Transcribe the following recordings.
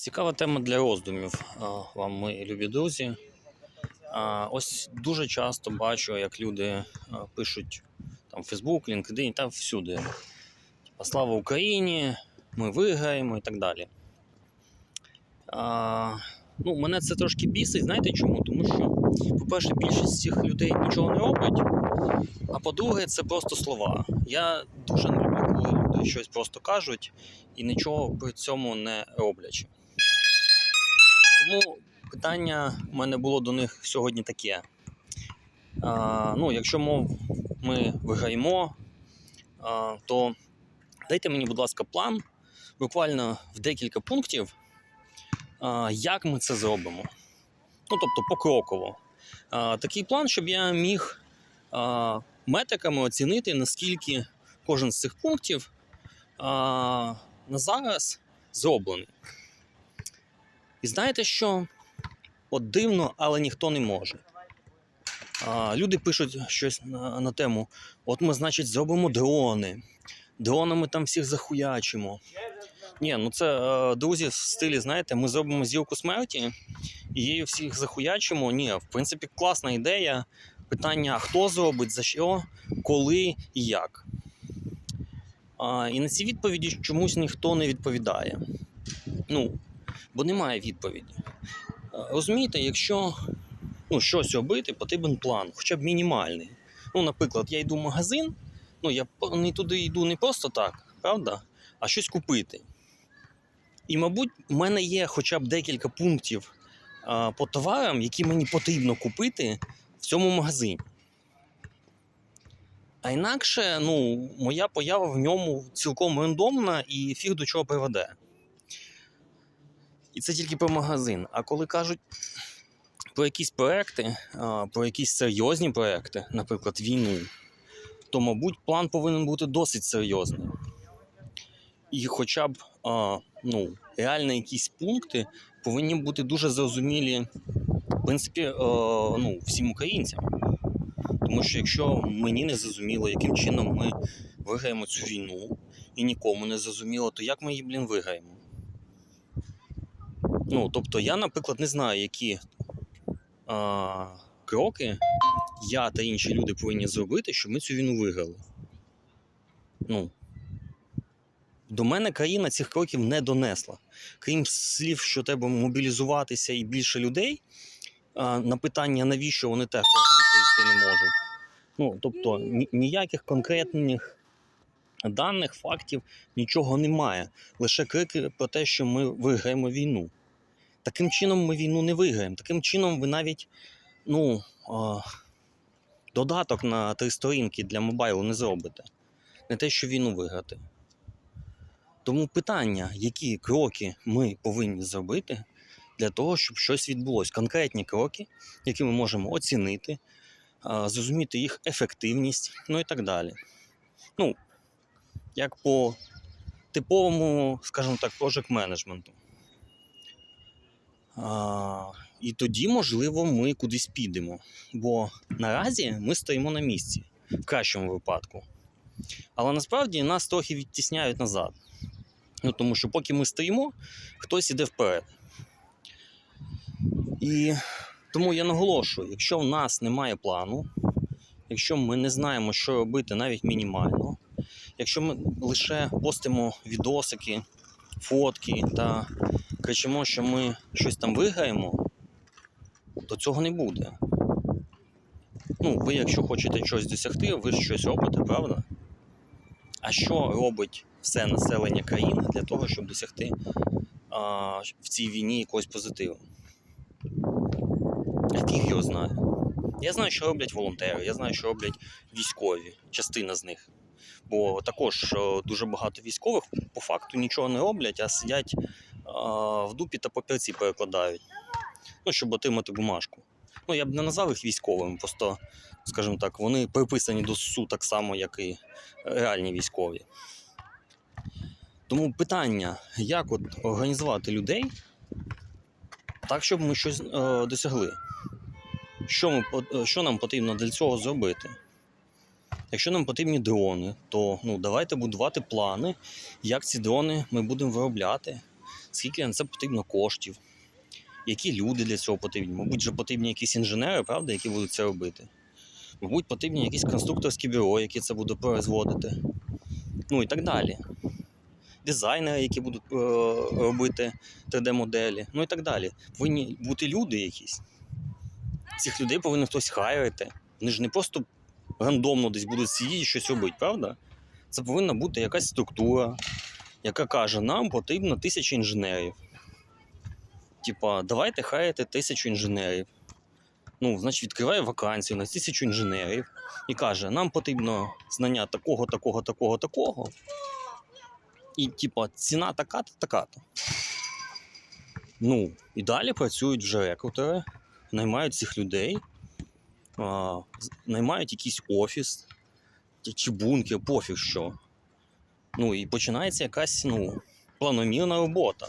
Цікава тема для роздумів вам, мої любі друзі. Ось дуже часто бачу, як люди пишуть там Facebook, LinkedIn та всюди. Типа, Слава Україні! Ми виграємо і так далі. А, ну, мене це трошки бісить, знаєте чому? Тому що, по-перше, більшість цих людей нічого не робить. А по-друге, це просто слова. Я дуже не люблю, коли люди щось просто кажуть і нічого при цьому не роблячи. Тому питання в мене було до них сьогодні таке. А, ну, якщо мов ми виграємо, а, то дайте мені, будь ласка, план буквально в декілька пунктів, а, як ми це зробимо. Ну, тобто покроково. А, такий план, щоб я міг а, метриками оцінити, наскільки кожен з цих пунктів а, на зараз зроблений. І знаєте що? От дивно, але ніхто не може. А, люди пишуть щось на, на тему: от ми, значить, зробимо дрони. Дронами там всіх захуячимо. Ні, ну це е, друзі в стилі, знаєте, ми зробимо зілку смерті і її всіх захуячимо. Ні, в принципі, класна ідея. Питання: хто зробить, за що, коли і як. А, і на ці відповіді чомусь ніхто не відповідає. Ну, бо немає відповіді. Е, Розумієте, якщо ну, щось робити, потрібен план, хоча б мінімальний. Ну, наприклад, я йду в магазин, ну я не туди йду не просто так, правда, а щось купити. І, мабуть, в мене є хоча б декілька пунктів а, по товарам, які мені потрібно купити в цьому магазині. А інакше, ну, моя поява в ньому цілком рандомна і фіг до чого приведе. І це тільки про магазин. А коли кажуть про якісь проекти, про якісь серйозні проекти, наприклад, війну, то, мабуть, план повинен бути досить серйозний. І хоча б ну, реально якісь пункти повинні бути дуже зрозумілі, в принципі, ну, всім українцям. Тому що якщо мені не зрозуміло, яким чином ми виграємо цю війну, і нікому не зрозуміло, то як ми її, блін, виграємо? Ну, тобто, я, наприклад, не знаю, які а, кроки я та інші люди повинні зробити, щоб ми цю війну виграли. Ну, до мене країна цих кроків не донесла. Крім слів, що треба мобілізуватися і більше людей, а, на питання, навіщо вони теж відповісти не можуть. Ну, тобто, ні- ніяких конкретних даних, фактів, нічого немає. Лише крики про те, що ми виграємо війну. Таким чином ми війну не виграємо. Таким чином ви навіть ну, додаток на три сторінки для мобайлу не зробите. Не те, що війну виграти. Тому питання, які кроки ми повинні зробити для того, щоб щось відбулося. Конкретні кроки, які ми можемо оцінити, зрозуміти їх ефективність, ну і так далі. Ну, як по типовому, скажімо так, project менеджменту. І тоді, можливо, ми кудись підемо. Бо наразі ми стоїмо на місці в кращому випадку. Але насправді нас трохи відтісняють назад. Ну, тому що поки ми стоїмо, хтось іде вперед. І тому я наголошую: якщо в нас немає плану, якщо ми не знаємо, що робити навіть мінімально, якщо ми лише постимо відосики, фотки та кричимо, що ми щось там виграємо, то цього не буде. Ну, ви, якщо хочете щось досягти, ви щось робите, правда? А що робить все населення країни для того, щоб досягти а, в цій війні якогось позитиву? А фіг його знає. Я знаю, що роблять волонтери, я знаю, що роблять військові, частина з них. Бо також дуже багато військових по факту нічого не роблять, а сидять в дупі та папірці перекладають. Ну, щоб отримати бумажку. Ну, я б не назвав їх військовими, просто, скажімо так, вони приписані до СУ так само, як і реальні військові. Тому питання, як от організувати людей так, щоб ми щось е, досягли. Що, ми, е, що нам потрібно для цього зробити? Якщо нам потрібні дрони, то ну, давайте будувати плани, як ці дрони ми будемо виробляти, скільки на це потрібно коштів, які люди для цього потрібні. Мабуть, же потрібні якісь інженери, правда, які будуть це робити. Мабуть, потрібні якісь конструкторські бюро, які це будуть производити. Ну і так далі. Дизайнери, які будуть е, робити 3D-моделі, ну і так далі. Повинні бути люди якісь. Цих людей повинен хтось хайрити. Вони ж не просто рандомно десь будуть сидіти і щось робити, правда? Це повинна бути якась структура, яка каже, нам потрібно тисяча інженерів. Типа, давайте хайрити тисячу інженерів. Ну, значить, відкриває вакансію на тисячу інженерів і каже, нам потрібно знання такого, такого, такого, такого. І, типа, ціна така-то, така-то. Ну, і далі працюють вже рекрутери, наймають цих людей, а, наймають якийсь офіс чи бункер, пофіг що. Ну і починається якась ну, планомірна робота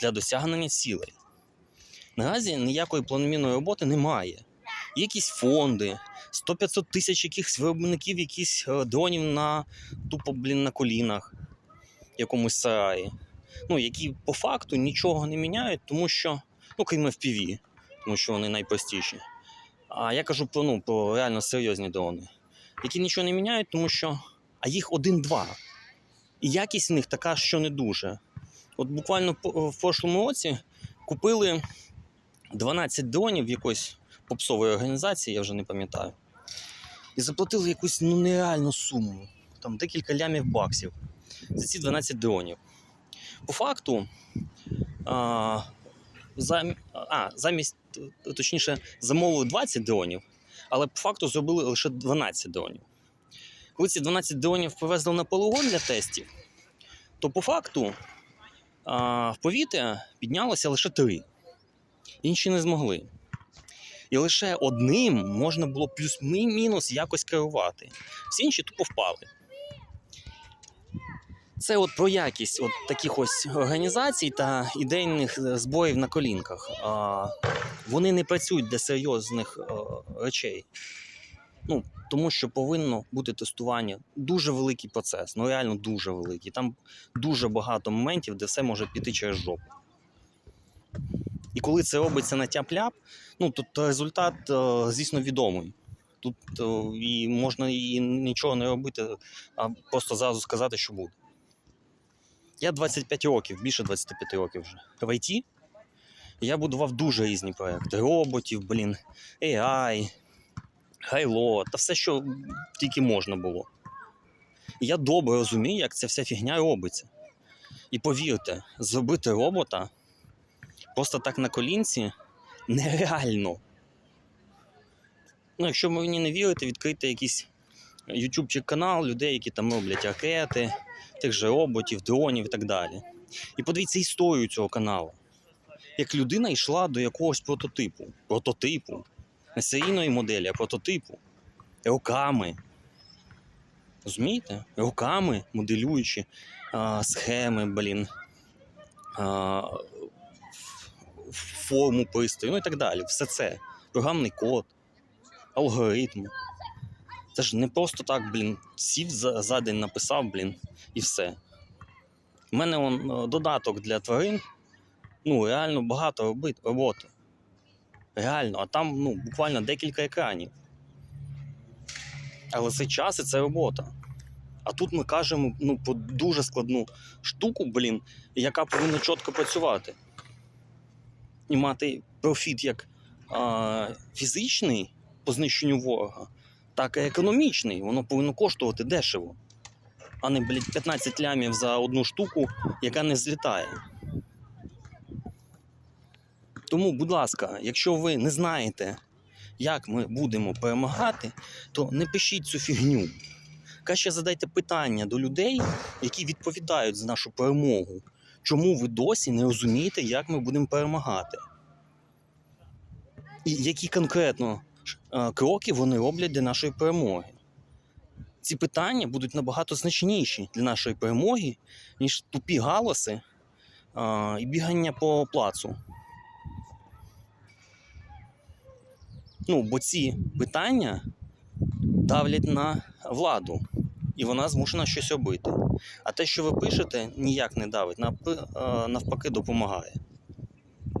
для досягнення цілей. Наразі ніякої планомірної роботи немає. Є якісь фонди, 100-500 тисяч якихось виробників, якісь е, дронів на тупо, блін, на колінах в якомусь сараї. Ну, які по факту нічого не міняють, тому що, ну, крім FPV, тому що вони найпростіші. А я кажу про, ну, про реально серйозні дрони, які нічого не міняють, тому що а їх один-два. Якість в них така, що не дуже. От буквально в прошлому році купили 12 дронів якоїсь попсової організації, я вже не пам'ятаю. І заплатили якусь ну, нереальну суму. Там декілька лямів баксів за ці 12 дронів. По факту, а, зам... а, замість, точніше, замовили 20 дронів, але по факту зробили лише 12 дронів. Коли ці 12 дронів повезли на полігон для тестів, то по факту в повітря піднялося лише 3. Інші не змогли. І лише одним можна було плюс-мінус якось керувати. Всі інші тупо впали. Це от про якість от таких ось організацій та ідейних е, зборів на колінках. Вони не працюють для серйозних е, речей. Ну, тому що повинно бути тестування. Дуже великий процес, ну реально дуже великий. Там дуже багато моментів, де все може піти через жопу. І коли це робиться на тяп-ляп, ну то, результат, е, звісно, відомий. Тут е, і можна і нічого не робити, а просто зразу сказати, що буде. Я 25 років, більше 25 років вже в ІТ. Я будував дуже різні проекти: роботів, блін, AI, хайло, та все, що тільки можна було. І я добре розумію, як ця вся фігня робиться. І повірте, зробити робота просто так на колінці нереально. Ну, якщо мені не вірите, відкрийте якийсь YouTube канал людей, які там роблять ракети, тих же роботів, дронів і так далі. І подивіться історію цього каналу. Як людина йшла до якогось прототипу. Прототипу. Не серійної моделі, а прототипу. Роками. Розумієте? Роками моделюючи а, схеми, блін. А, форму пристрою, ну і так далі. Все це. Програмний код, алгоритм. Це ж не просто так, блін, сів за, за день написав, блін, і все. У мене он, е, додаток для тварин. Ну, реально багато робити, роботи. Реально, а там ну, буквально декілька екранів. Але це час і це робота. А тут ми кажемо ну, про дуже складну штуку, блін, яка повинна чітко працювати. І мати профіт як а, фізичний по знищенню ворога, так і економічний. Воно повинно коштувати дешево, а не блядь, 15 лямів за одну штуку, яка не злітає. Тому, будь ласка, якщо ви не знаєте, як ми будемо перемагати, то не пишіть цю фігню. Краще задайте питання до людей, які відповідають за нашу перемогу. Чому ви досі не розумієте, як ми будемо перемагати? І які конкретно е, кроки вони роблять для нашої перемоги? Ці питання будуть набагато значніші для нашої перемоги, ніж тупі галаси е, і бігання по плацу. Ну, бо ці питання давлять на владу. і вона змушена щось робити. А те, що ви пишете, ніяк не давить, е, навпаки, допомагає.